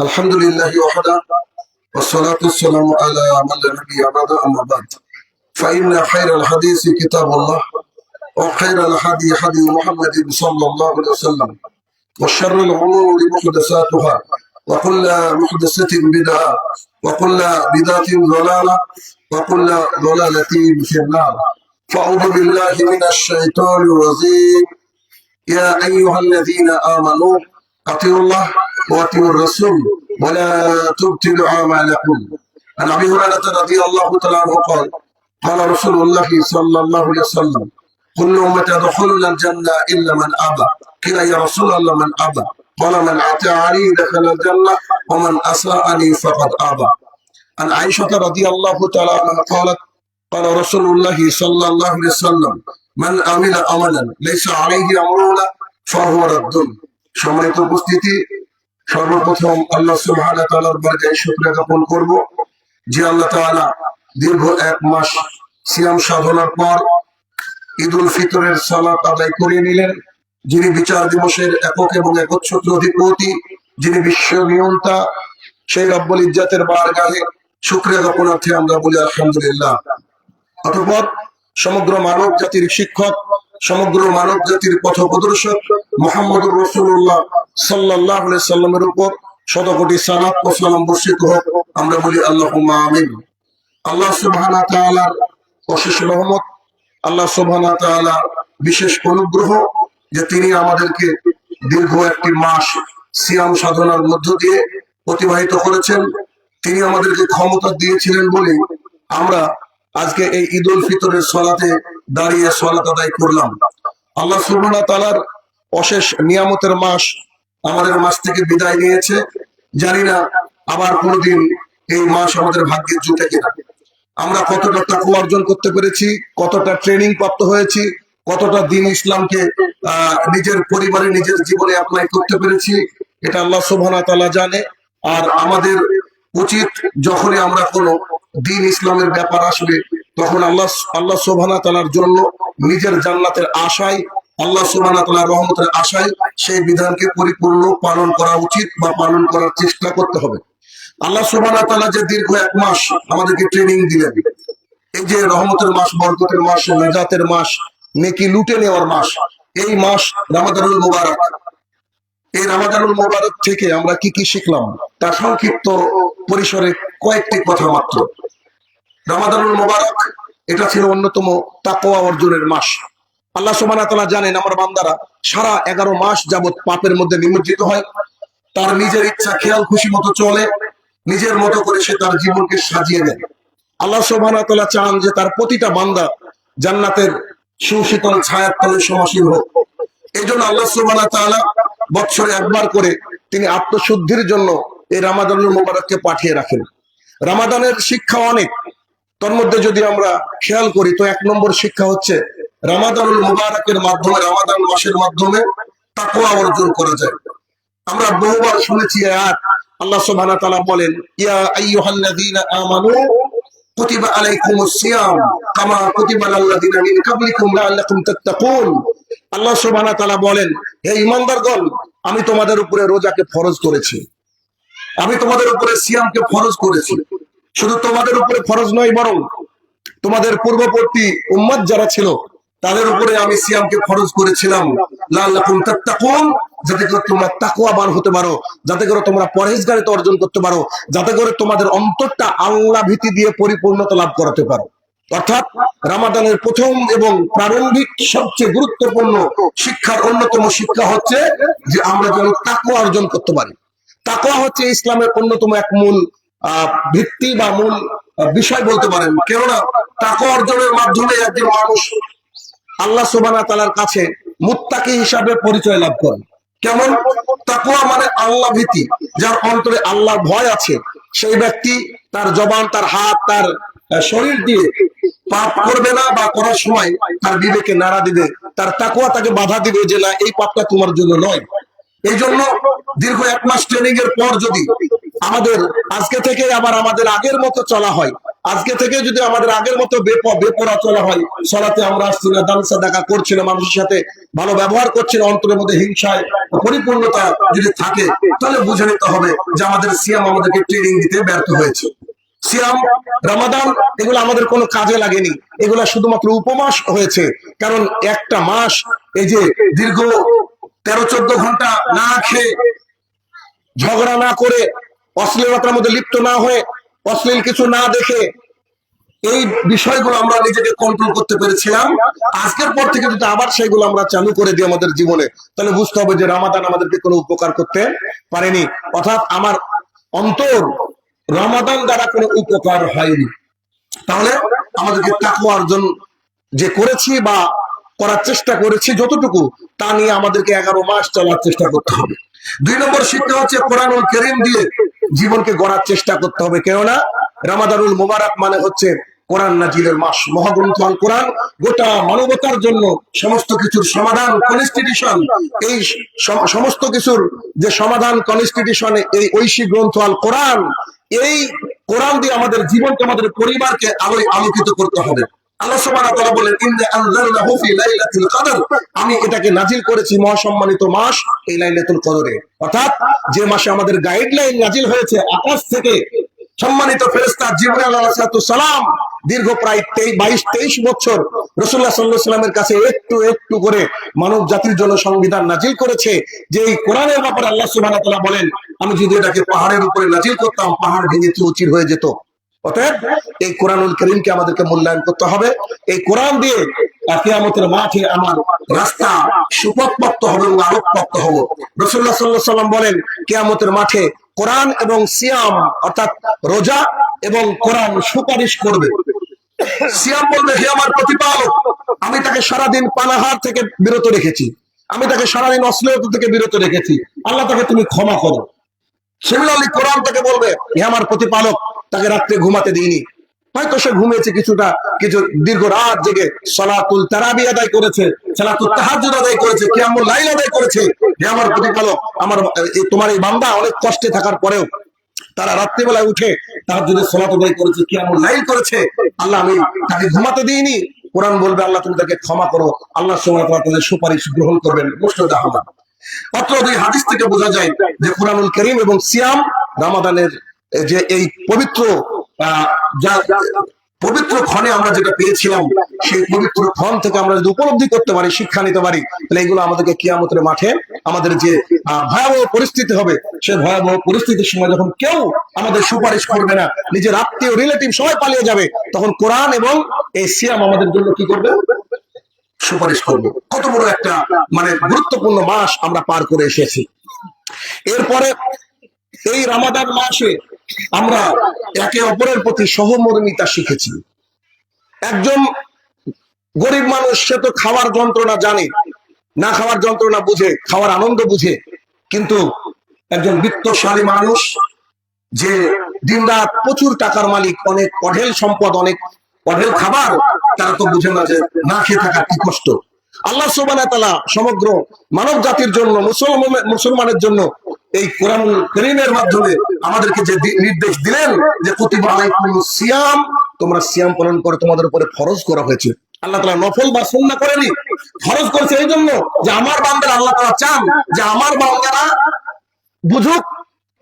الحمد لله وحده والصلاة والسلام على من لا نبي بعد أما بعد فإن خير الحديث كتاب الله وخير الهدي هدي محمد صلى الله عليه وسلم وشر الأمور محدثاتها وكل محدثة بدعة وكل بدعة ضلالة وكل ضلالة في النار فأعوذ بالله من الشيطان الرجيم يا أيها الذين آمنوا أطيعوا الله وأطيعوا الرسول ولا تبطلوا أعمالكم. عن أبي هريرة رضي الله تعالى عنه قال قال رسول الله صلى الله عليه وسلم كل أمة يدخلون الجنة إلا من أبى. قيل يا رسول الله من أبى. قال من أطاعني دخل الجنة ومن أساءني فقد أبى. عن عائشة رضي الله تعالى عنها قالت قال رسول الله صلى الله عليه وسلم من عمل عملا ليس عليه أمرنا فهو رد. সম্মানিত উপস্থিতি, সর্বপ্রথম আল্লাহ তাআলার বারকায় শুকরিয়া জ্ঞাপন করব। যে আল্লাহ তাআলা দীর্ঘ এক মাস সিয়াম সাধনার পর ঈদুল ফিতরের সালাত আদায় করিয়ে নিলেন। যিনি বিচার দিবসের একক এবং একচ্ছত্র অধিপতি, যিনি বিশ্ব নিয়ন্তা সেই রব্বুল ইজ্জাতের বারগাহে শুকরিয়া জ্ঞাপনার্থে আমরা বলি আলহামদুলিল্লাহ। অতঃপর সমগ্র মানব জাতির শিক্ষক সমগ্র মানব জাতির পথ প্রদর্শক মোহাম্মদ রসুল্লাহ সাল্লাহ সাল্লামের উপর শতকোটি সালাত ও সালাম বর্ষিত হোক, আমরা বলি আল্লাহ আমিন। আল্লাহ তাআলার অশেষ রহমত, আল্লাহ তাআলা বিশেষ অনুগ্রহ যে তিনি আমাদেরকে দীর্ঘ একটি মাস সিয়াম সাধনার মধ্য দিয়ে অতিবাহিত করেছেন। তিনি আমাদেরকে ক্ষমতা দিয়েছিলেন বলে আমরা আজকে এই ঈদ উল ফিতরের সলাতে দাঁড়িয়ে সলাত আদায় করলাম। আল্লাহ সুবহানা তাআলার অশেষ নিয়ামতের মাস আমাদের মাস থেকে বিদায় নিয়েছে। জানি না আবার কোনোদিন এই মাস আমাদের ভাগ্যে জুটে কিনা। আমরা কতটা টাকা অর্জন করতে পেরেছি, কতটা ট্রেনিং প্রাপ্ত হয়েছি, কতটা দিন ইসলামকে নিজের পরিবারে, নিজের জীবনে অ্যাপ্লাই করতে পেরেছি, এটা আল্লাহ সুবহানা তাআলা জানে। আর আমাদের উচিত যখনই আমরা কোনো দিন ইসলামের ব্যাপার আসবে, তখন আল্লাহ আল্লাহ সোভানা তালার জন্য নিজের জান্নাতের আশায়, আল্লাহ সোভানা তালার রহমতের আশায় সেই বিধানকে পরিপূর্ণ পালন করা উচিত বা পালন করার চেষ্টা করতে হবে। আল্লাহ সোভানা তালা যে দীর্ঘ এক মাস আমাদেরকে ট্রেনিং দিলেন, এই যে রহমতের মাস, বরকতের মাস, নাজাতের মাস, নেকি লুটে নেওয়ার মাস, এই মাস রামাদানুল মুবারক। এই রামাদানুল মোবারক থেকে আমরা কি কি শিখলাম? তার সংক্ষিপ্ত পরিসরে কয়েকটি কথা মাত্র। রামাদানুল মোবারক, এটা ছিল অন্যতম তাকওয়া অর্জনের মাস। আল্লাহ ওয়া জানেন, আমার বান্দারা সারা এগারো মাস যাবত পাপের মধ্যে নিমজ্জিত হয়। তার নিজের ইচ্ছা, খেয়াল, খুশি মতো চলে। নিজের মতো করে সে তার জীবনকে সাজিয়ে দেয় আল্লাহ তাআলা চান যে তার প্রতিটা বান্দা জান্নাতের সুশীতল ছায়ার তলে সমাসীন হোক। এই জন্য আল্লাহ সুবহানাহু ওয়া বৎসরে একবার করে তিনি আত্মশুদ্ধির জন্য এই রামাদানুল মোবারককে পাঠিয়ে রাখেন। রামাদানের শিক্ষা অনেক। তোর মধ্যে যদি আমরা খেয়াল করি, তো এক নম্বর শিক্ষা হচ্ছে রামাদানুল মুবারকের মাধ্যমে, রামাদান মাসের মাধ্যমে তাকওয়া অর্জন করা যায়। আমরা বহুবার শুনেছি আয়াত। আল্লাহ সুবহানাহু তাআলা বলেন, ইয়া আইয়ুহাল্লাযীনা আমানু কুতিবা আলাইকুমুস সিয়াম কামা কুতিবা আলাল্লাযীনা মিন ক্বাবলিকুম লাআল্লাকুম তাত্তাকুন। আল্লাহ সুবহানাহু তাআলা বলেন, হে ঈমানদারগণ, আমি তোমাদের উপরে রোজাকে ফরজ করেছি। আমি তোমাদের উপরে সিয়ামকে ফরজ করেছি। শুধু তোমাদের উপরে ফরজ নয়, বরং তোমাদের পূর্ববর্তী উম্মত যারা ছিল, তাদের উপরে আমি সিয়ামকে ফরজ করেছিলাম। যাতে করে তোমরা তাকওয়াবান হতে পারো, যাতে করে তোমরা অর্জন করতে পারো, যাতে করে তোমাদের অন্তরটা আল্লাহ ভীতি দিয়ে পরিপূর্ণতা লাভ করাতে পারো। অর্থাৎ রামাদানের প্রথম এবং প্রারম্ভিক সবচেয়ে গুরুত্বপূর্ণ শিক্ষার অন্যতম শিক্ষা হচ্ছে যে আমরা যেন তাকুয়া অর্জন করতে পারি। তাকওয়া হচ্ছে ইসলামের অন্যতম এক মূল ভিত্তি বা মূল বিষয় বলতে পারেন। কেননা তাকওয়া অর্জনের মাধ্যমে একজন মানুষ আল্লাহ সুবানা তালার কাছে মুত্তাকি হিসাবে পরিচয় লাভ করেন কেমন? তাকুয়া মানে আল্লাহ ভীতি, যার অন্তরে আল্লাহ ভয় আছে। সেই ব্যক্তি তার জবান, তার হাত, তার শরীর দিয়ে পাপ করবে না বা করার সময় তার বিবেকে নাড়া দিবে। তার তাকুয়া তাকে বাধা দিবে যে, না, এই পাপটা তোমার জন্য নয়। এই জন্য দীর্ঘ এক মাস ট্রেনিং এর পর যদি আমাদের আজকে থেকে আবার আমাদের আগের মতো চলা হয়, আজকে থেকে যদি আমাদের আগের মতো বেপরা চলা হয় সরাতে আমরা আসছি না দানসা দেখা করছি না, মানুষের সাথে ভালো ব্যবহার করছি না, অন্তরের মধ্যে হিংসায় পরিপূর্ণতা যদি থাকে, তাহলে বুঝে নিতে হবে যে আমাদের সিয়াম আমাদেরকে ট্রেনিং দিতে ব্যর্থ হয়েছে। সিয়াম, রমাদান, এগুলো আমাদের কোনো কাজে লাগেনি। এগুলা শুধুমাত্র উপমাস হয়েছে। কারণ একটা মাস, এই যে দীর্ঘ তেরো চোদ্দ ঘণ্টা না খেয়ে ঝগড়া না করে অশ্লীলতার মধ্যে লিপ্ত না হয়ে অশ্লীল কিছু না দেখে এই বিষয়গুলো আমরা নিজেকে কন্ট্রোল করতে পেরেছিলাম। আজকের পর থেকে যদি আবার সেগুলো আমরা চালু করে দিই আমাদের জীবনে, তাহলে বুঝতে হবে যে রামাদান আমাদেরকে কোনো উপকার করতে পারেনি। অর্থাৎ আমার অন্তর রমাদান দ্বারা কোনো উপকার হয়নি। তাহলে আমাদেরকে তাকওয়া অর্জন যে করেছি বা করার চেষ্টা করেছি যতটুকু তা নিয়ে আমাদেরকে এগারো মাস চলার চেষ্টা করতে হবে। দুই নম্বর শিক্ষা হচ্ছে কোরআনুল করিম দিয়ে জীবনকে গড়ার চেষ্টা করতে হবে। কেননা রামাদানুল মুবারক মানে হচ্ছে কোরআন নাজিলের মাস। মহাগ্রন্থ আল কোরআন গোটা মানবতার জন্য সমস্ত কিছুর সমাধান কনস্টিটিউশন এই সমস্ত কিছুর যে সমাধান কনস্টিটিউশন এই ঐশী গ্রন্থ আল কোরআন, এই কোরআন দিয়ে আমাদের জীবনকে, আমাদের পরিবারকে আলোয় আলোকিত করতে হবে। দীর্ঘ প্রায় বাইশ, তেইশ বছর রসুল্লাহ সাল্লাহ সাল্লামের কাছে একটু একটু করে মানব জাতির জন্য সংবিধান নাজিল করেছে, যে এই কোরআনের ব্যাপারে আল্লাহ তাআলা বলেন, আমি যদি এটাকে পাহাড়ের উপরে নাজিল করতাম, পাহাড় ভেঙে চৌচির হয়ে যেত। অতএব এই কোরআনুল করিমকে আমাদেরকে মূল্যায়ন করতে হবে। এই কোরআন দিয়ে কিয়ামতের মাঠে আমার রাস্তা সুপথপ্রাপ্ত হবে এবং আলোকপ্রাপ্ত হব। রসুল্লাহ সাল্লাহ সাল্লাম বলেন, কিয়ামতের মাঠে কোরআন এবং সিয়াম, অর্থাৎ রোজা এবং কোরআন সুপারিশ করবে। সিয়াম বলবে, হে আমার প্রতিপালক, আমি তাকে সারাদিন পানাহার থেকে বিরত রেখেছি। আমি তাকে সারাদিন অশ্লীলতা থেকে বিরত রেখেছি। আল্লাহ তাকে তুমি ক্ষমা করো। সিমিলারলি কোরআন তাকে বলবে, হে আমার প্রতিপালক তাকে রাত্রে ঘুমাতে দিইনি। হয়তো সে ঘুমিয়েছে কিছুটা, কিছু দীর্ঘ রাত জেগে সলাতুল তারাবি আদায় করেছে, সালাতুল তাহাজ্জুদ আদায় করেছে, কিয়ামুল লাইল আদায় করেছে। হে আমার প্রতিপালক, আমার তোমার এই বান্দা অনেক কষ্টে থাকার পরেও তারা রাত্রিবেলায় উঠে তার যদি সলাত আদায় করেছে, কিয়ামুল লাইল করেছে। আল্লাহ আমি তাকে ঘুমাতে দিইনি। কোরআন বলবে, আল্লাহ তুমি তাকে ক্ষমা করো। আল্লাহ সময় তাদের সুপারিশ গ্রহণ করবেন। মুর্শিদ আহমদ মাত্র দুই হাদিস থেকে বোঝা যায় যে কোরআনুল করিম এবং সিয়াম রামাদানের যে এই পবিত্র যা পবিত্র ক্ষণে আমরা যেটা পেয়েছিলাম, সেই পবিত্র ক্ষণ থেকে আমরা যদি উপলব্ধি করতে পারি, শিক্ষা নিতে পারি, তাহলে এগুলো আমাদেরকে কিয়ামতের মাঠে আমাদের যে ভয়াবহ পরিস্থিতি হবে সেই ভয়াবহ পরিস্থিতির সময় যখন কেউ আমাদের সুপারিশ করবে না, নিজের আত্মীয়, রিলেটিভ সবাই পালিয়ে যাবে, তখন কোরআন এবং এই সিয়াম আমাদের জন্য কি করবে? সুপারিশ করবে। কত বড় একটা মানে গুরুত্বপূর্ণ মাস আমরা পার করে এসেছি। এরপরে এই রামাদান মাসে আমরা একে অপরের প্রতি সহমর্মিতা শিখেছি। একজন গরিব মানুষ, সে তো খাওয়ার যন্ত্রণা জানে, না খাওয়ার যন্ত্রণা বুঝে, খাওয়ার আনন্দ বুঝে, কিন্তু একজন বিত্তশালী মানুষ যে দিনরাত প্রচুর টাকার মালিক, অনেক অঢেল সম্পদ, অনেক অঢেল খাবার, তারা তো বুঝে না যে না খেয়ে থাকা কি কষ্ট। আল্লাহ সুবানা সমগ্র মানব জাতির জন্য মুসলমান মুসলমানের জন্য এই কোরআন করিমের মাধ্যমে আমাদেরকে যে নির্দেশ দিলেন যে সিয়াম, তোমরা সিয়াম পালন করে তোমাদের উপরে ফরজ করা হয়েছে। আল্লাহ তালা নফল বা সুন্না করেনি। ফরজ করেছে এই জন্য যে আমার বান্দারা আল্লাহ তালা চান যে আমার বান্দারা বুঝুক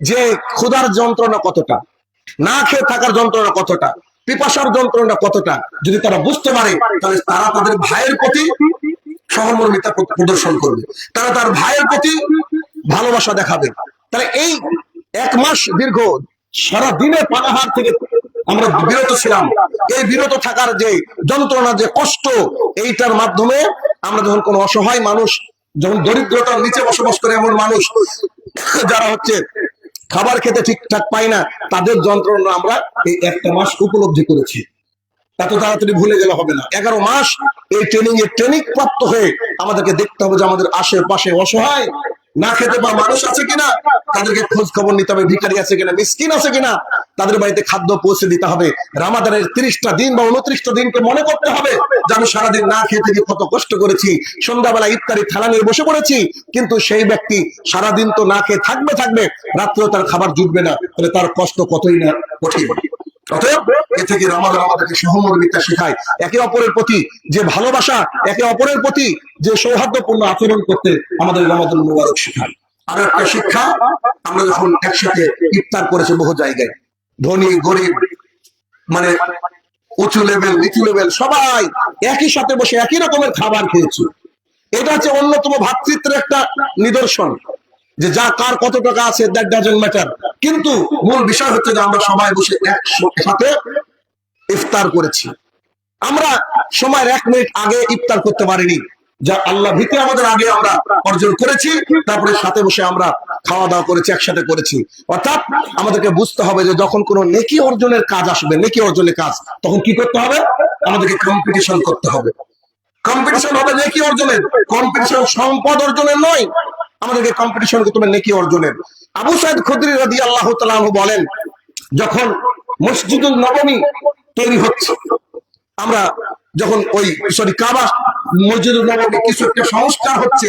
যে ক্ষুধার যন্ত্রণা কতটা, না খেয়ে থাকার যন্ত্রণা কতটা, পিপাসার যন্ত্রণা কতটা, যদি তারা বুঝতে পারে, তাহলে তারা তাদের ভাইয়ের প্রতি সহমর্মিতা প্রদর্শন করবে। তারা তার ভাইয়ের প্রতি ভালোবাসা দেখাবে। তাহলে এই এক মাস দীর্ঘ সারা দিনে পানাহার থেকে আমরা বিরত ছিলাম। এই বিরত থাকার যে যন্ত্রণা, যে কষ্ট, এইটার মাধ্যমে আমরা যখন কোনো অসহায় মানুষ, যখন দরিদ্রতার নিচে বসবাস করে এমন মানুষ, যারা হচ্ছে খাবার খেতে ঠিকঠাক পায় না, তাদের যন্ত্রণা আমরা এই একটা মাস উপলব্ধি করেছি। এত তাড়াতাড়ি ভুলে গেলে হবে না। এগারো মাস এই ট্রেনিং এর ট্রেনিং প্রাপ্ত হয়ে আমাদেরকে দেখতে হবে যে আমাদের আশেপাশে অসহায় না খেতে পাওয়া মানুষ আছে কিনা? তাদেরকে খোঁজ খবর নিতে হবে, ভিখারি আছে কিনা, মিসকিন আছে কিনা? তাদের বাড়িতে খাদ্য পৌঁছে দিতে হবে। রামাদানের তিরিশটা দিন বা উনত্রিশটা দিনকে মনে করতে হবে যে আমি সারাদিন না খেয়ে থেকে কত কষ্ট করেছি। সন্ধ্যাবেলা ইফতারি থালা নিয়ে বসে পড়েছি, কিন্তু সেই ব্যক্তি সারাদিন তো না খেয়ে থাকবে থাকবে, রাত্রেও তার খাবার জুটবে না। তাহলে তার কষ্ট কতই না কঠিন। অতএব এ থেকে রমাদান আমাদেরকে সহমর্মিতা শেখায়। একে অপরের প্রতি যে ভালোবাসা, একে অপরের প্রতি যে সৌহার্দ্যপূর্ণ আচরণ করতে আমাদের মুবারক শেখায়। আর একটা শিক্ষা আমরা যখন একসাথে ইফতার করেছি বহু জায়গায়, ধনী, গরিব মানে উঁচু লেভেল নিচু লেভেল সবাই একই সাথে বসে একই রকমের খাবার খেয়েছি। এটা হচ্ছে অন্যতম ভাতৃত্বের একটা নিদর্শন যে যা কার কত টাকা আছে দ্যাট ডাজেন্ট ম্যাটার কিন্তু মূল বিষয় হচ্ছে যে আমরা সবাই বসে একসাথে ইফতার করেছি। আমরা সময়ের এক মিনিট আগে ইফতার করতে পারিনি। যা আল্লাহ ভীতি আমাদের আগে আমরা অর্জন করেছি, তারপরে সাথে বসে আমরা খাওয়া দাওয়া করেছি, একসাথে করেছি। অর্থাৎ আমাদেরকে বুঝতে হবে যে যখন কোনো নেকি অর্জনের কাজ আসবে, নেকি অর্জনের কাজ, তখন কি করতে হবে? আমাদেরকে কম্পিটিশন করতে হবে। কম্পিটিশন হবে নেকি অর্জনের কম্পিটিশন সম্পদ অর্জনের নয় আমাদেরকে কম্পিটিশন হবে নেকি অর্জনের। আবু সাইদ খুদ্রি রাদি আল্লাহ তাআলা বলেন, যখন মসজিদুল নবমী তৈরি হচ্ছে, আমরা যখন ওই সরি কাবা মসজিদুল নবমী কিছু একটা সংস্কার হচ্ছে,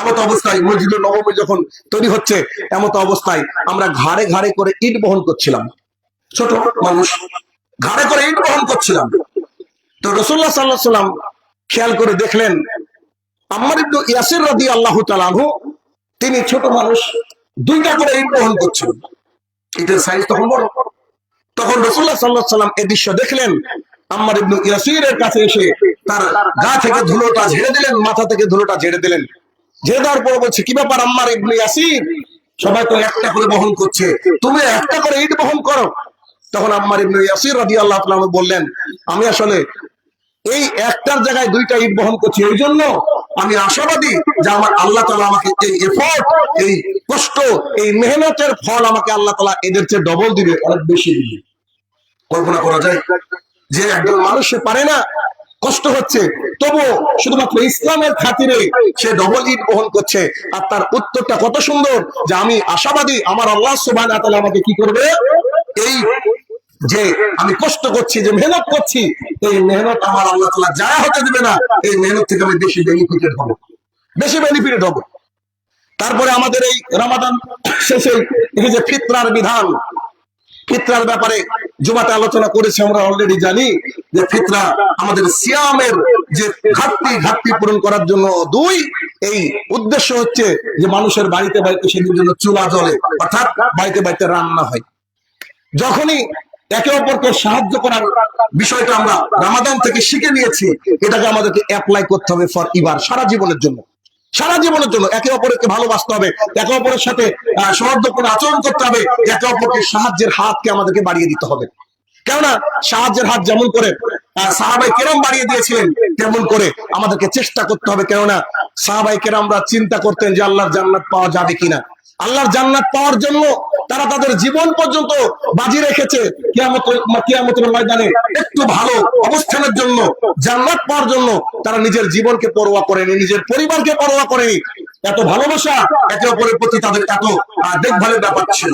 এমত অবস্থায় মসজিদুল নবমী যখন তৈরি হচ্ছে, এমত অবস্থায় আমরা ঘাড়ে ঘাড়ে করে ইট বহন করছিলাম। ছোট মানুষ, ঘাড়ে করে ইট বহন করছিলাম। তো রসুল্লাহ সাল্লাহ সাল্লাম খেয়াল করে দেখলেন আমার একটু ইয়াসির রাদি আল্লাহ তালাহু তিনি ছোট মানুষ, দুইটা করে ইট বহন করছেন। ইটের সাইজ তখন বড়। তখন রসুল্লাহ সাল্লাহ সাল্লাম এ দৃশ্য দেখলেন। আম্মার ইবনু ইয়াসিরের কাছে এসে তার গা থেকে ধুলোটা ঝেড়ে দিলেন, মাথা থেকে ধুলোটা ঝেড়ে দিলেন। ঝেড়ে দেওয়ার পর বলছে, কি ব্যাপার আম্মার ইবনু ইয়াসির? সবাই তো একটা করে বহন করছে। তুমি একটা করে ইট বহন করো। তখন আম্মার ইবনু ইয়াসির রাদিয়াল্লাহু তাআলা বললেন, আমি আসলে এই একটার জায়গায় দুইটা ইট বহন করছি। এই জন্য আমি আশাবাদী যে আমার আল্লাহ তালা আমাকে এই এফোর্ট এই কষ্ট, এই মেহনতের ফল আমাকে আল্লাহ তালা এদের চেয়ে ডবল দিবে, অনেক বেশি দিবে। কল্পনা করা যায় যে একজন মানুষ, সে পারে না, কষ্ট হচ্ছে। তবু শুধুমাত্র ইসলামের খাতিরে সে ডবল ইট বহন করছে। আর তার উত্তরটা কত সুন্দর যে আমি আশাবাদী আমার আল্লাহ সুবাহ আমাকে কি করবে? এই যে আমি কষ্ট করছি, যে মেহনত করছি, এই মেহনত আমার আল্লাহ তালা যা হতে দিবে না, এই মেহনত থেকে আমি বেশি বেনিফিটেড হব। বেশি বেনিফিটেড হব। তারপরে আমাদের এই রমাদান শেষে এই যে ফিতরার বিধান, ফিতরার ব্যাপারে জুমাতে আলোচনা করেছি, আমরা অলরেডি জানি যে ফিতরা আমাদের সিয়ামের যে ঘাটতি ঘাটতি পূরণ করার জন্য দুই, এই উদ্দেশ্য হচ্ছে যে মানুষের বাড়িতে বাড়িতে সেদিন জন্য চুলা জ্বলে, অর্থাৎ বাড়িতে বাড়িতে রান্না হয়। যখনই একে অপরকে সাহায্য করার বিষয়টা আমরা রামাদান থেকে শিখে নিয়েছি। এটাকে আমাদেরকে অ্যাপ্লাই করতে হবে ফর ইবার সারা জীবনের জন্য। সারা জীবনের জন্য। একে অপরকে ভালোবাসতে হবে। একে অপরের সাথে সৌহার্দ্যপূর্ণ আচরণ করতে হবে। একে অপরকে সাহায্যের হাতকে আমাদেরকে বাড়িয়ে দিতে হবে। কেননা সাহায্যের হাত যেমন করে সাহাবাই কেরম বাড়িয়ে দিয়েছিলেন, তেমন করে আমাদেরকে চেষ্টা করতে হবে। কেননা সাহাবাই কেরামরা চিন্তা করতেন যে আল্লাহর জান্নাত পাওয়া যাবে কিনা। আল্লাহর জান্নাত পাওয়ার জন্য তারা তাদের জীবন পর্যন্ত বাজি রেখেছে কিয়ামত কিয়ামতের ময়দানে একটু ভালো অবস্থানের জন্য, জান্নাত পাওয়ার জন্য তারা নিজের জীবনকে পরোয়া করেনি, নিজের পরিবারকে পরোয়া করেনি। এত ভালোবাসা একে অপরের প্রতি তাদের এত দেখভালের ব্যাপার ছিল।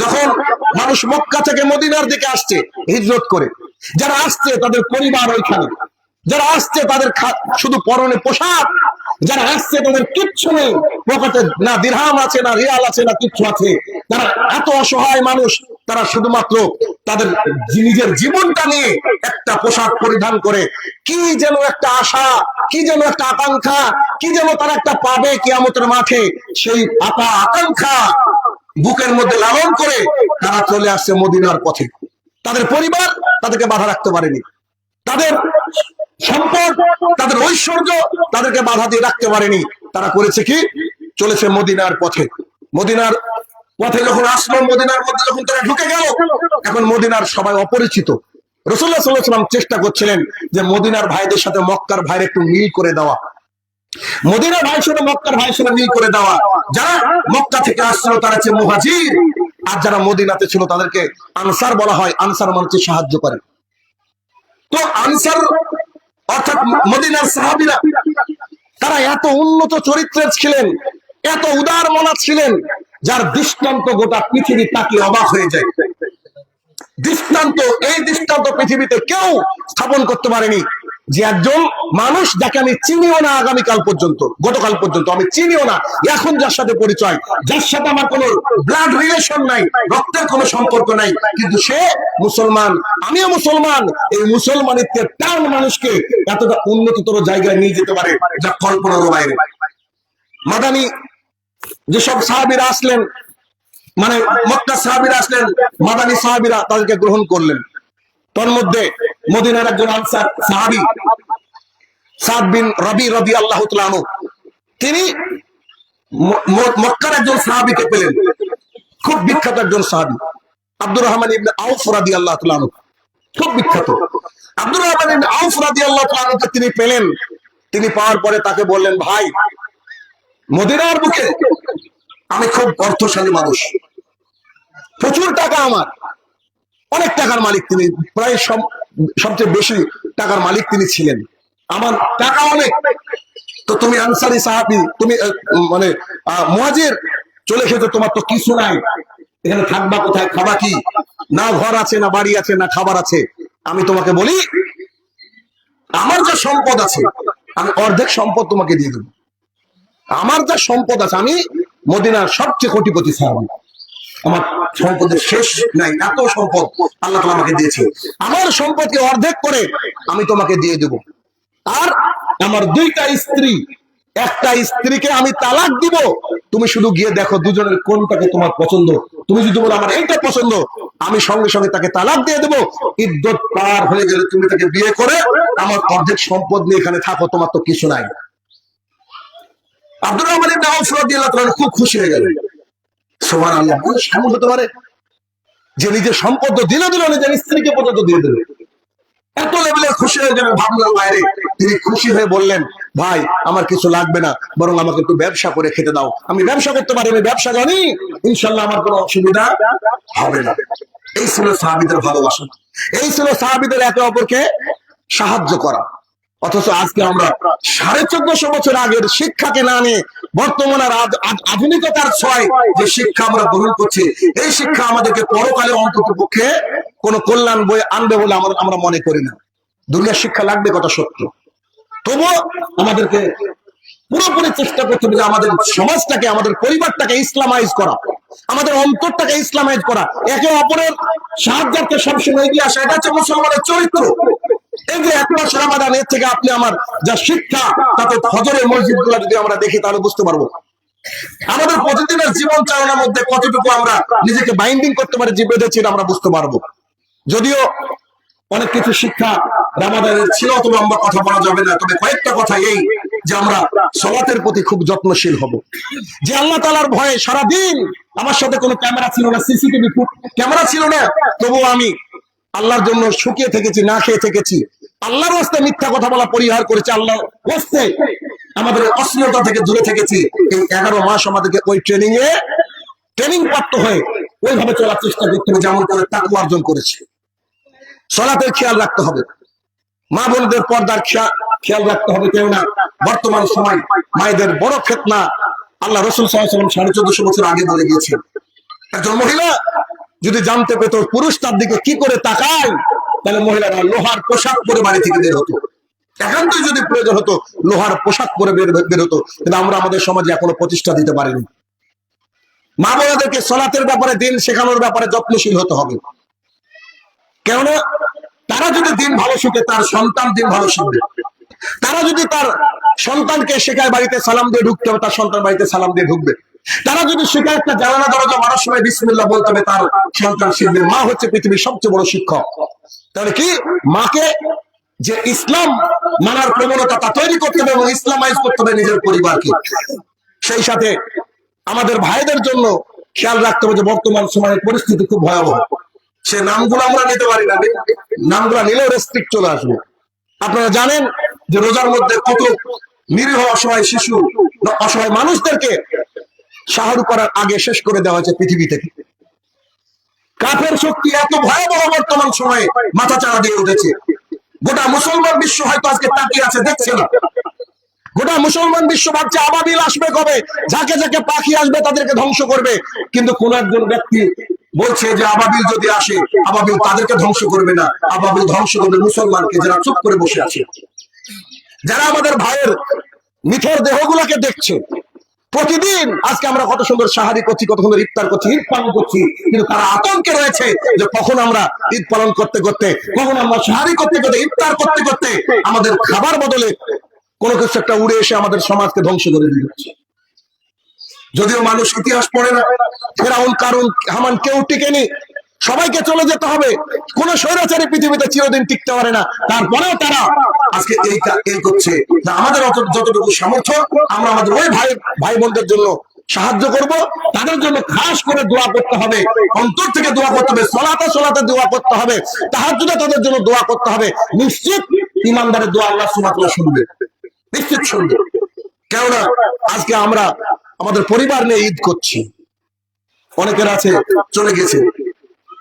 যখন মানুষ মক্কা থেকে মদিনার দিকে আসছে, হিজরত করে, যারা আসছে তাদের পরিবার ওইখানে, যারা আসছে তাদের শুধু পরনে পোশাক যারা আসছে তাদের কিচ্ছু নেই। পকেটে না দিরহাম আছে, না রিয়াল আছে, না কিচ্ছু আছে। তারা এত অসহায় মানুষ, তারা শুধুমাত্র তাদের নিজের জীবনটা নিয়ে একটা পোশাক পরিধান করে। কি যেন একটা আশা, কি যেন একটা আকাঙ্ক্ষা, কি যেন তারা একটা পাবে কিয়ামতের মাঠে। সেই আপা আকাঙ্ক্ষা বুকের মধ্যে লালন করে তারা চলে আসছে মদিনার পথে। তাদের পরিবার তাদেরকে বাধা রাখতে পারেনি। তাদের তাদের ঐশ্বর্য তাদেরকে বাধা দিয়ে রাখতে পারেনি। তারা করেছে কি? চলেছে মদিনার পথে। মদিনার পথে যখন আসলো, মদিনার মধ্যে যখন তারা ঢুকে গেল, এখন মদিনার সবাই অপরিচিত। রসুল্লাহ সাল্লাম চেষ্টা করছিলেন যে মদিনার ভাইদের সাথে মক্কার ভাইয়ের একটু মিল করে দেওয়া। মদিনার ভাইয়ের সাথে মক্কার ভাইয়ের সাথে মিল করে দেওয়া। যারা মক্কা থেকে আসছিল তারা হচ্ছে মুহাজির। আর যারা মদিনাতে ছিল, তাদেরকে আনসার বলা হয়। আনসার মানুষের সাহায্য করে। তো আনসার অর্থাৎ মদিনার সাহাবিরা, তারা এত উন্নত চরিত্রের ছিলেন, এত উদার মনা ছিলেন, যার দৃষ্টান্ত গোটা পৃথিবী তাকে অবাক হয়ে যায়। দৃষ্টান্ত, এই দৃষ্টান্ত পৃথিবীতে কেউ স্থাপন করতে পারেনি। যে একজন মানুষ যাকে আমি চিনিও না আগামীকাল পর্যন্ত, গতকাল পর্যন্ত, আমি চিনিও না, এখন যার সাথে পরিচয়, যার সাথে আমার কোনো ব্লাড রিলেশন নাই, রক্তের কোনো সম্পর্ক নাই, কিন্তু সে মুসলমান, আমিও মুসলমান, এই মুসলমানিত্বের টান মানুষকে এতটা উন্নততর জায়গায় নিয়ে যেতে পারে যা কল্পনারও বাইরে। মাদানি, যেসব সাহাবিরা আসলেন মানে মক্কা সাহাবিরা আসলেন, মাদানি সাহাবিরা তাদেরকে গ্রহণ করলেন। তোর মধ্যে মদিনার একজন আনসার সাহাবি সাদ বিন রবি রবি আল্লাহ তিনি মক্কার একজন সাহাবিকে পেলেন। খুব বিখ্যাত একজন সাহাবি, আব্দুর রহমান ইবনে আউফ তাআলা আনহু। খুব বিখ্যাত। আব্দুর রহমান ইবনে আউফ তাআলা আনহুকে তিনি পেলেন। তিনি পাওয়ার পরে তাকে বললেন, ভাই, মদিনার বুকে আমি খুব অর্থশালী মানুষ। প্রচুর টাকা আমার। অনেক টাকার মালিক তিনি, প্রায় সব, সবচেয়ে বেশি টাকার মালিক তিনি ছিলেন। আমার টাকা অনেক। তো তুমি আনসারি সাহাবি, তুমি মানে মুহাজির চলে এসেছ, তোমার তো কিছু নাই। এখানে থাকবা কোথায়, খাবা কি? না ঘর আছে, না বাড়ি আছে, না খাবার আছে। আমি তোমাকে বলি, আমার যা সম্পদ আছে, আমি অর্ধেক সম্পদ তোমাকে দিয়ে দেবো। আমার যা সম্পদ আছে, আমি মদিনার সবচেয়ে কোটিপতি সাহাবি। আমার সম্পদের শেষ নাই, এত সম্পদ আল্লাহ আমাকে দিয়েছে। আমার সম্পদকে অর্ধেক করে আমি তোমাকে দিয়ে দেব। আর আমার দুইটা স্ত্রী, একটা স্ত্রীকে আমি তালাক দিব। তুমি শুধু গিয়ে দেখো দুজনের কোনটাকে তোমার পছন্দ। তুমি যদি বলো আমার এইটা পছন্দ, আমি সঙ্গে সঙ্গে তাকে তালাক দিয়ে দেবো। ইদ্যত পার হয়ে গেলে তুমি তাকে বিয়ে করে আমার অর্ধেক সম্পদ নিয়ে এখানে থাকো, তোমার তো কিছু নাই। আব্দুর রহমান খুব খুশি হয়ে গেলেন। সুবহানাল্লাহ। মানুষ কেমন হতে পারে যে নিজের সম্পদ দিলে দিল নিজের স্ত্রীকে পর্যন্ত দিয়ে দেবে। এত লেভেলে খুশি হয়ে যাবে ভাবনার বাইরে। তিনি খুশি হয়ে বললেন, ভাই, আমার কিছু লাগবে না, বরং আমাকে একটু ব্যবসা করে খেতে দাও। আমি ব্যবসা করতে পারি, আমি ব্যবসা জানি। ইনশাল্লাহ আমার কোনো অসুবিধা হবে না। এই ছিল সাহাবিদের ভালোবাসা। এই ছিল সাহাবিদের একে অপরকে সাহায্য করা। অথচ আজকে আমরা সাড়ে চোদ্দশো বছর আগের শিক্ষাকে না নিয়ে বর্তমানে আধুনিকতার ছয় যে শিক্ষা আমরা গ্রহণ করছি, এই শিক্ষা আমাদেরকে পরকালে অন্তত পক্ষে কোন কল্যাণ বই আনবে বলে আমরা মনে করি না। দুনিয়ার শিক্ষা লাগবে কথা সত্য। তবুও আমাদেরকে পুরোপুরি চেষ্টা করতে হবে যে আমাদের সমাজটাকে, আমাদের পরিবারটাকে ইসলামাইজ করা, আমাদের অন্তরটাকে ইসলামাইজ করা। একে অপরের সাহায্যার্থে সবসময় এগিয়ে আসা, এটা হচ্ছে মুসলমানের চরিত্র। রামাদান এর থেকে আপনি আমার যা শিক্ষা তাতে মসজিদ যদি আমরা দেখি, তাহলে বুঝতে পারব। আমাদের প্রতিদিনের জীবন চালনার মধ্যে কতটুকু আমরা নিজেকে বাইন্ডিং করতে পারি বেঁধেছি আমরা বুঝতে পারব। যদিও অনেক কিছু শিক্ষা রামাদানের ছিল অত লম্বা কথা বলা যাবে না। তবে কয়েকটা কথা এই যে আমরা সলাতের প্রতি খুব যত্নশীল হব। যে আল্লাহ তালার ভয়ে সারাদিন আমার সাথে কোনো ক্যামেরা ছিল না, সিসিটিভি ক্যামেরা ছিল না, তবুও আমি আল্লাহর জন্য শুকিয়ে থেকেছি, না খেয়ে থেকেছি। আল্লাহর ওয়াস্তে মিথ্যা কথা বলা পরিহার করেছে আল্লাহর ওয়াস্তে আমাদের অশ্লীলতা থেকে দূরে থেকেছি। এই এগারো মাস আমাদেরকে ওই ট্রেনিং এ ট্রেনিং প্রাপ্ত হয়ে ওইভাবে চলার চেষ্টা করতে হবে, যেমন করে তাকে অর্জন করেছে। সলাতের খেয়াল রাখতে হবে। মা বোনদের পর্দার খেয়াল রাখতে হবে কেউ না। বর্তমান সময় মায়েদের বড় ফেতনা আল্লাহ রসুল সাল্লাম সাড়ে চোদ্দশো বছর আগে বলে গিয়েছেন। একজন মহিলা যদি জানতে পেত পুরুষ তার দিকে কি করে তাকায় তাহলে মহিলারা লোহার পোশাক পরে বাড়ি থেকে বের হতো। একান্তই যদি প্রয়োজন হতো, লোহার পোশাক পরে বের বের হতো, কিন্তু আমরা আমাদের সমাজে এখনও প্রতিষ্ঠা দিতে পারিনি। মা বোনাদেরকে সলাতের ব্যাপারে, দিন শেখানোর ব্যাপারে যত্নশীল হতে হবে। কেননা, তারা যদি দিন ভালো শিখে, তার সন্তান দিন ভালো শিখবে। তারা যদি তার সন্তানকে শেখায় বাড়িতে সালাম দিয়ে ঢুকতে হবে, তার সন্তান বাড়িতে সালাম দিয়ে ঢুকবে। তারা যদি শেখায় একটা জানালা দরজা মারার সময় বিসমিল্লাহ বলতে হবে, তার সন্তান শিখবে। মা হচ্ছে পৃথিবীর সবচেয়ে বড় শিক্ষক। তাহলে কি? মাকে যে ইসলাম মানার প্রবণতা তা তৈরি করতে হবে এবং ইসলামাইজ করতে হবে নিজের পরিবারকে। সেই সাথে আমাদের ভাইদের জন্য খেয়াল রাখতে হবে যে বর্তমান সময়ের পরিস্থিতি খুব ভয়াবহ। সে নামগুলো আমরা নিতে পারি না, নামগুলো নিলেও রেস্ট্রিক্ট চলে আসবে। আপনারা জানেন যে রোজার মধ্যে কত নিরীহ অসহায় শিশু, অসহায় মানুষদেরকে সাহায্য করার আগে শেষ করে দেওয়া হয়েছে পৃথিবী থেকে। কাফের শক্তি এত ভয়াবহ বর্তমান সময়ে মাথা চাড়া দিয়ে উঠেছে। গোটা মুসলমান বিশ্ব হয়তো আজকে তাকিয়ে আছে, দেখছে না। গোটা মুসলমান বিশ্ব ভাবছে, আবাবিল আসবে কবে? যাকে যাকে পাখি আসবে, তাদেরকে ধ্বংস করবে। কিন্তু কোন একজন ব্যক্তি বলছে যে আবাবিল যদি আসে, আবাবিল তাদেরকে ধ্বংস করবে না। আবাবিল ধ্বংস করবে মুসলমানকে, যারা চুপ করে বসে আছে। যারা আমাদের ভাইয়ের মিথর দেহগুলোকে দেখছে প্রতিদিন আজকে আমরা কত সুন্দর সাহারি করছি, কত সুন্দর ইফতার করছি, ঈদ পালন করছি। কিন্তু তারা আতঙ্কে রয়েছে যে কখন আমরা ঈদ পালন করতে করতে, কখন আমরা সাহারি করতে করতে, ইফতার করতে করতে আমাদের খাবার বদলে কোনো কিছু একটা উড়ে এসে আমাদের সমাজকে ধ্বংস করে দিচ্ছে যদিও মানুষ ইতিহাস পড়ে না, ফেরাউন কারণ হামান কেউ টিকেনি সবাইকে চলে যেতে হবে। কোন স্বৈরাচারী পৃথিবীতে চিরদিন টিকতে পারে না। তারপরেও তারা আজকে এই এই করছে। আমাদের যতটুকু সামর্থ্য, আমরা আমাদের ওই ভাই ভাই বোনদের জন্য সাহায্য করব। তাদের জন্য খাস করে দোয়া করতে হবে। অন্তর থেকে দোয়া করতে হবে। সলাতে সলাতে দোয়া করতে হবে। তাহার তাদের জন্য দোয়া করতে হবে। নিশ্চিত ইমানদারের দোয়া আল্লাহ সুমাতলা শুনবে। নিশ্চিত শুনবে। কেননা আজকে আমরা আমাদের পরিবার নিয়ে ঈদ করছি। অনেকের আছে চলে গেছে।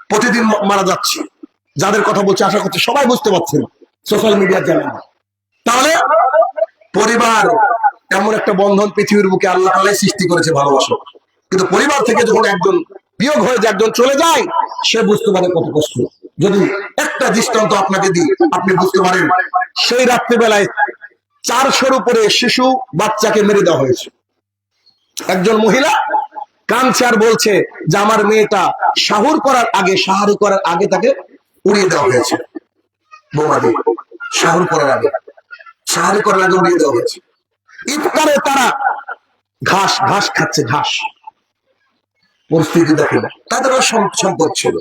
প্রতিদিন মারা যাচ্ছে। যাদের কথা বলছে, আশা করছি সবাই বুঝতে পারছেন সোশ্যাল মিডিয়ার জানেন তাহলে পরিবার এমন একটা বন্ধন পৃথিবীর বুকে আল্লাহ তালাই সৃষ্টি করেছে ভালোবাসা। কিন্তু পরিবার থেকে যখন একজন বিয়োগ হয়ে যে একজন চলে যায়, সে বুঝতে পারে কত কষ্ট। যদি একটা দৃষ্টান্ত আপনাকে দিই, আপনি বুঝতে পারেন, সেই রাত্রিবেলায় চারশোর উপরে শিশু বাচ্চাকে মেরে দেওয়া হয়েছে। একজন মহিলা আর বলছে যে আমার মেয়েটা শাহুর করার আগে, শাহারি করার আগে তাকে উড়িয়ে দেওয়া হয়েছে। বোমা দিয়ে শাহুর করার আগে। শাহারি করার আগে উড়িয়ে দেওয়া হয়েছে। ইফতারে তারা ঘাস ঘাস খাচ্ছে, ঘাস। পরিস্থিতি দেখেন তাদেরও সম- সম্পদ ছিল।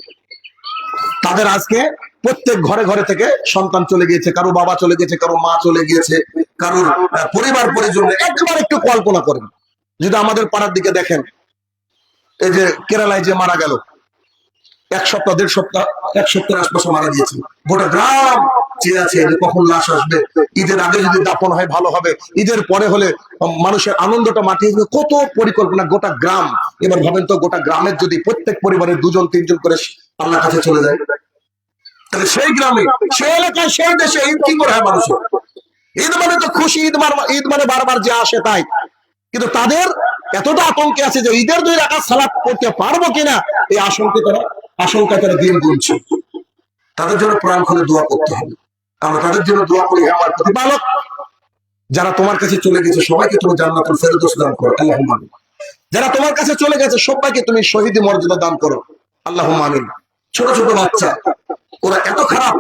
তাদের আজকে প্রত্যেক ঘরে ঘরে থেকে সন্তান চলে গিয়েছে, কারও বাবা চলে গেছে কারও মা চলে গিয়েছে, কারোর পরিবার, পরিজন, একবার একটু কল্পনা করেন। যদি আমাদের পাড়ার দিকে দেখেন এই যে কেরালায় যে মারা গেল, এক সপ্তাহ, দেড় সপ্তাহ, এক সপ্তাহের আশপাশে মারা গিয়েছে গোটা গ্রাম চেয়ে আছে যে কখন লাশ আসবে। ঈদের আগে যদি দাপন হয়, ভালো হবে। ঈদের পরে হলে মানুষের আনন্দটা মাটিয়ে যাবে কত পরিকল্পনা, গোটা গ্রাম। এবার ভাবেন তো, গোটা গ্রামের যদি প্রত্যেক পরিবারের দুজন, তিনজন করে আল্লাহ কাছে চলে যায়। তাহলে সেই গ্রামে, সেই এলাকায়, সেই দেশে ঈদ কি করে হয় মানুষের? ঈদ মানে তো খুশি, ঈদ মার- ঈদ মানে বারবার যে আসে তাই। কিন্তু তাদের এতটা আতঙ্কে আছে যে ঈদের দুই রাখা সালাদ করতে পারব কিনা এই আশঙ্কে তারা আশঙ্কা তারা দিন গুনছে। তাদের জন্য প্রাণ খুলে দোয়া করতে হবে। আমরা তাদের জন্য দোয়া করি আমার প্রতিপালক, যারা তোমার কাছে চলে গেছে, সবাইকে তুমি জান্নাতুল ফেরদৌস দান করো আল্লাহ যারা তোমার কাছে চলে গেছে, সবাইকে তুমি শহীদ মর্যাদা দান করো আল্লাহ আমিন। ছোট ছোট বাচ্চা, ওরা এত খারাপ।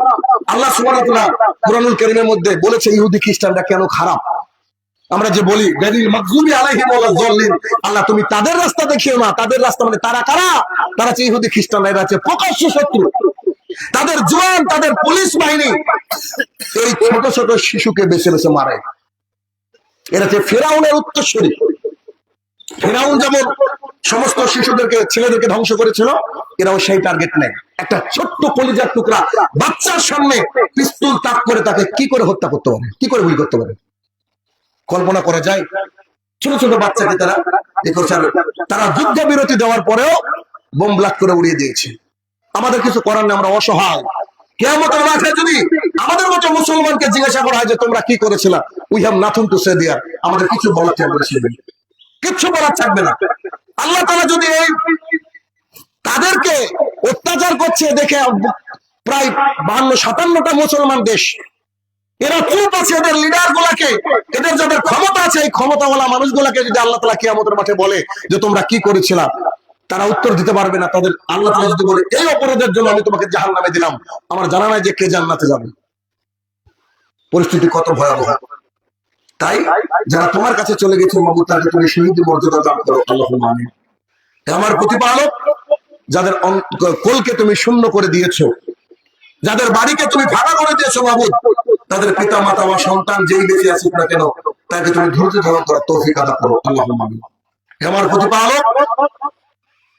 আল্লাহ সুবহানাহু ওয়া তাআলা মধ্যে বলেছে, ইহুদি খ্রিস্টানরা কেন খারাপ? আমরা যে বলি আল্লাহ তুমি তাদের রাস্তা দেখিও না। তাদের রাস্তা মানে তারা কারা? তারা হচ্ছে ইহুদি খ্রিস্টানরা এরা হচ্ছে প্রকাশ্য শত্রু। তাদের জোয়ান, তাদের পুলিশ বাহিনী, এই ছোট ছোট শিশুকে বেছে বেছে মারে। এরা হচ্ছে ফেরাউনের উত্তরসূরি। ফেরাউন যেমন সমস্ত শিশুদেরকে, ছেলেদেরকে ধ্বংস করেছিল, এরাও সেই টার্গেট নেয় একটা ছোট্ট কলিজার টুকরা বাচ্চার সামনে পিস্তল তাক করে তাকে কি করে হত্যা করতে পারে কি করে গুলি করতে পারে কল্পনা করা যায়। ছোট ছোট বাচ্চাকে তারা এ করছে। তারা যুদ্ধ বিরতি দেওয়ার পরেও বোম ব্লাক করে উড়িয়ে দিয়েছে। আমাদের কিছু করার নেই, আমরা অসহায়। হয় না। আল্লাহ যদি তাদেরকে অত্যাচার করছে, দেখে প্রায় বান্ন সাতান্নটা মুসলমান দেশ এরা চুপ আছে, এদের লিডার গুলাকে, এদের যাদের ক্ষমতা আছে, এই ক্ষমতাওয়ালা মানুষগুলাকে যদি আল্লাহ তালা কিয়ামতের মাঠে বলে যে তোমরা কি করেছিলা তারা উত্তর দিতে পারবে না। তাদের আল্লাহ তালা যদি বলে, এই অপরাধের জন্য আমি তোমাকে জাহান নামে দিলাম। আমার জানা নাই যে কে জান্নাতে যাবে। পরিস্থিতি কত ভয়াবহ। তাই যারা তোমার কাছে চলে গেছে মাবু তাকে তুমি শহীদ মর্যাদা দান করো। আল্লাহ আমার প্রতিপালক, যাদের কোলকে তুমি শূন্য করে দিয়েছ যাদের বাড়িকে তুমি ভাড়া করে দিয়েছ মাবুদ তাদের পিতা মাতা বা সন্তান যেই বেঁচে আসুক না কেন, তাকে তুমি ধৈর্য ধারণ করার তৌফিক আদা করো। আল্লাহ আমার প্রতিপালক,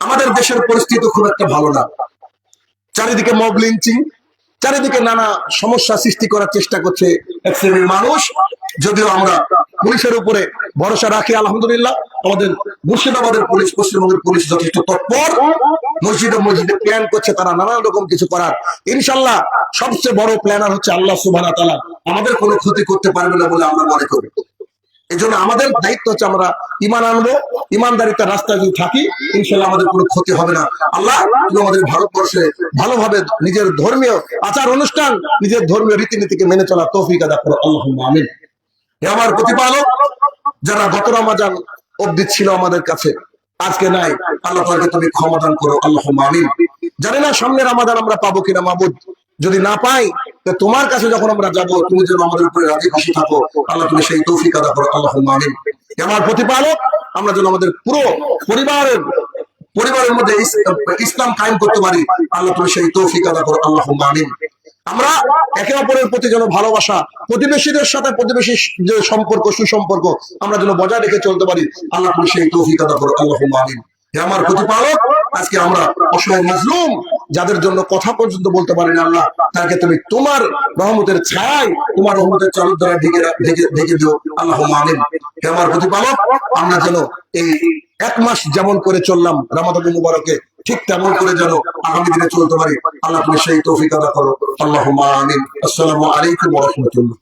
আমাদের দেশের পরিস্থিতি খুব একটা ভালো না। চারিদিকে মব লিঞ্চিং চারিদিকে নানা সমস্যা সৃষ্টি করার চেষ্টা করছে এক শ্রেণির মানুষ, যদিও আমরা পুলিশের উপরে ভরসা রাখি, আলহামদুলিল্লাহ। আমাদের মুর্শিদাবাদের পুলিশ, পশ্চিমবঙ্গের পুলিশ যথেষ্ট তৎপর। মসজিদে মসজিদে প্ল্যান করছে তারা নানান রকম কিছু করার। ইনশাল্লাহ সবচেয়ে বড় প্ল্যানার হচ্ছে আল্লাহ সুবাহ তালা আমাদের কোনো ক্ষতি করতে পারবে না বলে আমরা মনে করি। এই জন্য আমাদের দায়িত্ব হচ্ছে আমরা ইমান আনব ইমানদারিতার রাস্তায় যদি থাকি ইনশাল্লাহ আমাদের কোনো ক্ষতি হবে না। আল্লাহ, তুমি আমাদের ভারতবর্ষে ভালোভাবে নিজের ধর্মীয় আচার অনুষ্ঠান, নিজের ধর্মীয় রীতিনীতিকে মেনে চলা তৌফিক আদা করো। আল্লাহ আমিন। আমার প্রতিপালক যারা গত রমাজান অব্দি ছিল আমাদের কাছে, আজকে নাই। আল্লাহ তাকে তুমি ক্ষমাদান করো আল্লাহ আমিন। জানি না সামনে রামাদান আমরা পাবো কিনা মাবুদ। যদি না পাই, তো তোমার কাছে যখন আমরা যাব, তুমি যেন আমাদের উপরে রাজি খুশি থাকো। আল্লাহ তুমি সেই তৌফিক আদা করো আল্লাহ আমিন। হে আমার প্রতিপালক? আমরা যেন আমাদের পুরো পরিবারের পরিবারের মধ্যে ইসলাম কায়েম করতে পারি। আল্লাহ তুমি সেই তৌফিক আদা করো আল্লাহ আমিন। আমরা একে অপরের প্রতি যেন ভালোবাসা, প্রতিবেশীদের সাথে প্রতিবেশী যে সম্পর্ক, সুসম্পর্ক, আমরা যেন বজায় রেখে চলতে পারি। আল্লাহ সেই তৌফিক আদা করো আল্লাহ আমিন। হে আমার প্রতিপালক, আজকে আমরা অসহায় মাজলুম, যাদের জন্য কথা পর্যন্ত বলতে পারি না আল্লাহ তাকে তুমি তোমার রহমতের ছায় তোমার রহমতের চালু দ্বারা ঢেকে ঢেকে ঢেকে দিও। আল্লাহ আমিন। হে আমার প্রতিপালক, আমরা যেন এই এক মাস যেমন করে চললাম রামাদান মুবারকে, ঠিক তেমন করে যেন আগামী দিনে চলতে পারি। আল্লাহ তুমি সেই তৌফিক আদা করো। আল্লাহ আমিন। আসসালামু আলাইকুম রহমতুল্লাহ।